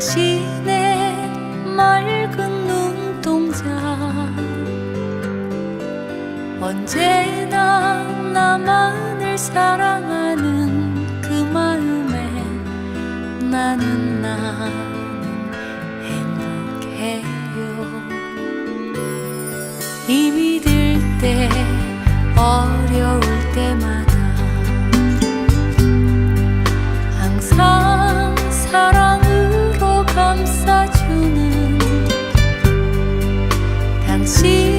당신의 맑은 눈동자. 언제나 나만을 사랑하는 그 마음에 나는 나 행복해요. 이미 들때 어 받아주는 당신.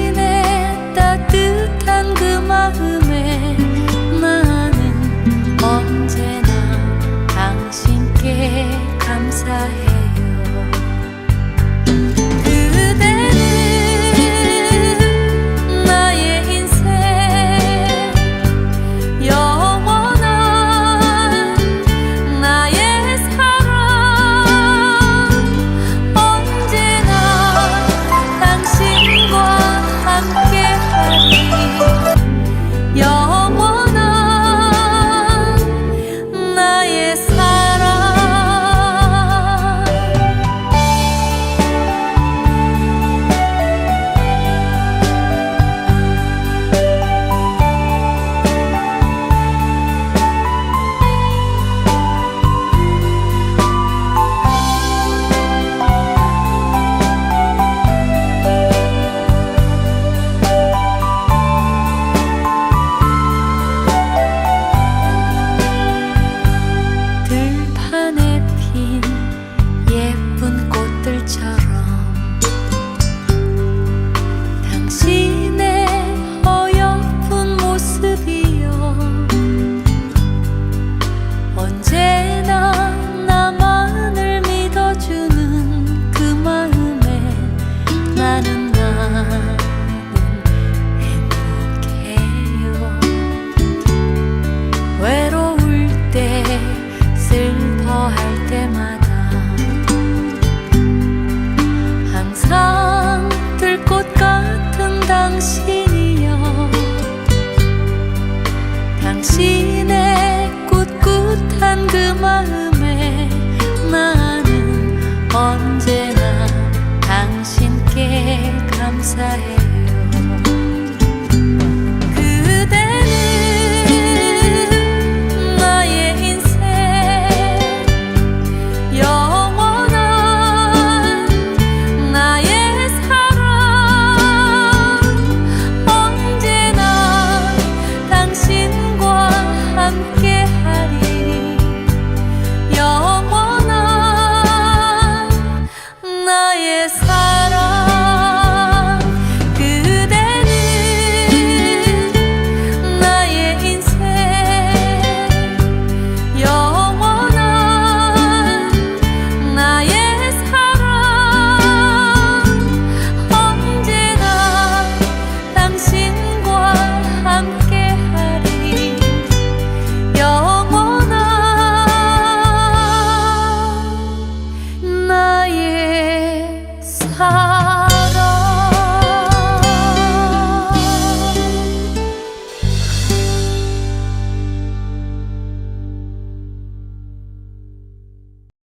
당신의 꿋꿋한 그 마음